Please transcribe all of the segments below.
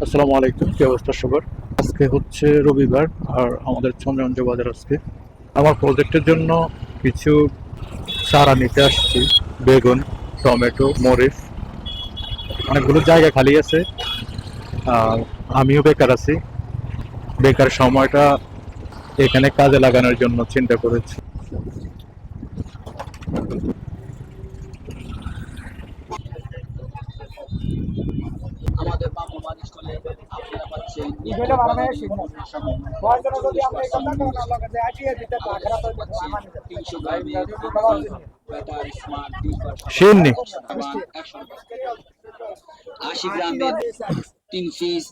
আসসালামু আলাইকুম কি অবস্থা সবার আজকে হচ্ছে রবিবার আর আমাদের চন্দ্রগঞ্জ বাজার আজকে আমার প্রজেক্টের জন্য কিছু চারা নিতে আসছি বেগুন টমেটো মরিচ অনেকগুলো জায়গা খালি আছে আর আমিও বেকার আছি বেকার সময়টা এখানে কাজে লাগানোর জন্য চিন্তা করেছি। আশি গ্রামের তিন পিস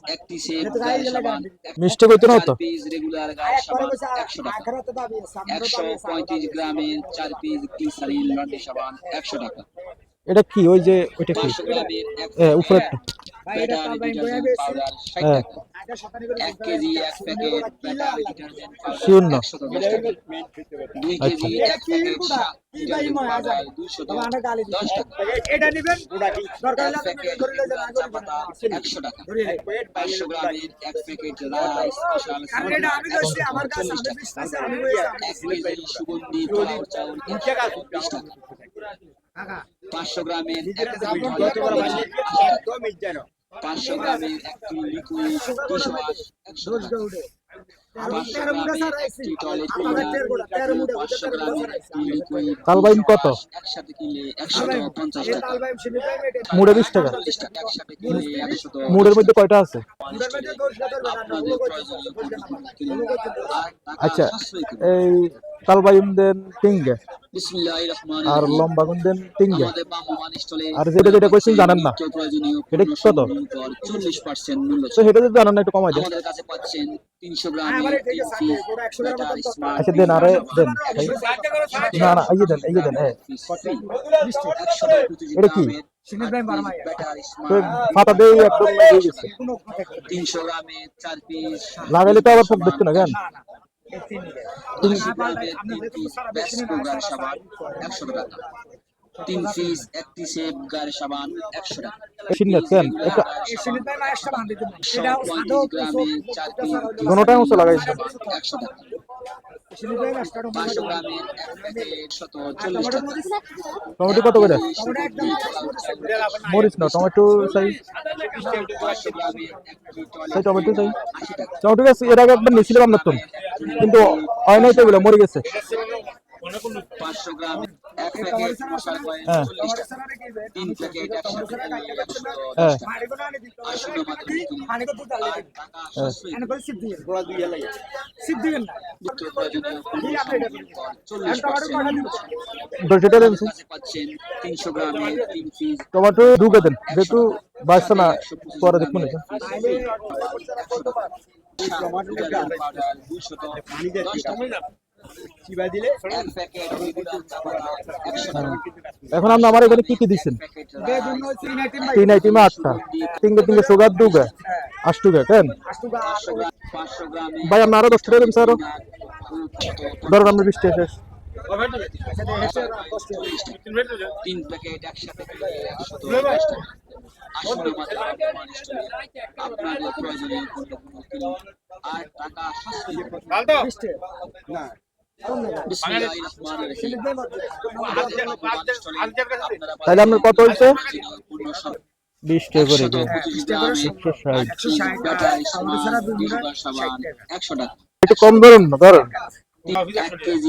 গায়ের সাবান মিষ্টি কইতে না তো? পিস রেগুলার সাবান একশো টাকা। আখরা তো দাবি সামনে একশো পঁয়ত্রিশ গ্রামের চার পিস গ্লিসারিন লন্ডি সাবান একশো টাকা। এটা কি? ওই যে ওইটা কি? এক পাউডার। টাকা। করে এক কেজি এক প্যাকেট ব্যাটার ডিটারজেন্ট শূন্য। পাউডার একশো দশ টাকা। দুই কেজি এক প্যাকেট ডিটারজেন্ট দুইশো দশ টাকা। এটা নেবেন? দরকার হলে প্যাকেট করে লয়ে যান চা পাতা একশো টাকা। পাঁচশো গ্রামের এক প্যাকেট লাল স্পেশাল এটা আমি কইছি আমার কাছে আমি বিশ্বাসে আমি এক কেজি সুগন্ধি পোলাও চাউল বিশ টাকা। পাঁচশো গ্রামের এক পাঁচশো গ্রামের একটি লিকুইড ডিশ ওয়াশ একশো কালবাইন কত? মুড়ে বিশ টাকা। মুড়ের মধ্যে কয়টা আছে? আচ্ছা এই কালবাইন দেন তিনগে আর লম্বা গুন দেন তিনগে আর যেটা যেটা কইছেন জানেন না। এটা কত? সমূহের উপর 40% মূল্য তো সেটা যদি জানেন না একটু কমাই দেন। আমাদের কাছে পাচ্ছেন 300 হ্যাঁ, গ্রামের আমার ঠিক তিন আছে, পিস পুরো 100 গ্রামের ব্যাটার মতো স্মার্ট আচ্ছা দেন আরে দেন। না না এই দেন এই দেন হ্যাঁ পিস ফ্রি। 125 এটা কি? গ্রামের শিনি টাইম বারো মাইল। ব্যাটার তো স্মার্ট ফাটা দিয়ে একদম দিয়ে গেছে। কোনো কথা 300 গ্রামের 4 পিস লাগাইলে তো আবার দেখতো না কেন না না এই তিন দিকে 80 গ্রামের তিন পিস বেস্ট প্রোগ্রাম সাবান 100 টাকা। তিন পিস একটি সেফ গায়ের সাবান 100 টাকা। শিন্নে কেন একটা এই শিনি টাইম আসছে বান্ধি দিন এটা সাদো 125 গ্রামের 4 পিস দোনোটাই মতো লাগাইছে 100 টাকা। শিনি টাইম আসছে পাঁচশো গ্রামের এক প্যাকেট শত চল্লিশ টাকা। টমেটো কত করে? একদম মরিচ না টমেটো চাই একটি টমেটো চাই টমেটো গাছ, এর আগে একবার নিয়েছিলাম তো কিন্তু হয় নাই তো বলে, মরে গেছে। পাঁচশো গ্রামের এক প্যাকেট মশার কয়েল হ্যাঁ। চল্লিশ টাকা। তিন প্যাকেট একশো হ্যাঁ। টমেটো তিনশো টমেটো ঢুকে দেন যেহেতু বাঁচছে না পরে দেখুন এটা। টাকা এখন আপনি আমার এখানে কি কি দিচ্ছেন? তিন আইটেমে আটটা। তিনটে তিনটে সুগার দুগে আষ্টুগে কেন? আষ্টুগা গ্রামের ভাই আপনি আরও দশ টাকা দেন স্যার। ধরেন আপনি বিশ টাকা শেষ তিন প্যাকেট একসাথে আর টাকা সাশ্রয়ী তাহলে আপনার কত হয়েছে? বিশ টাকা করে একটু কম ধরুন না ধরেন। এক কেজি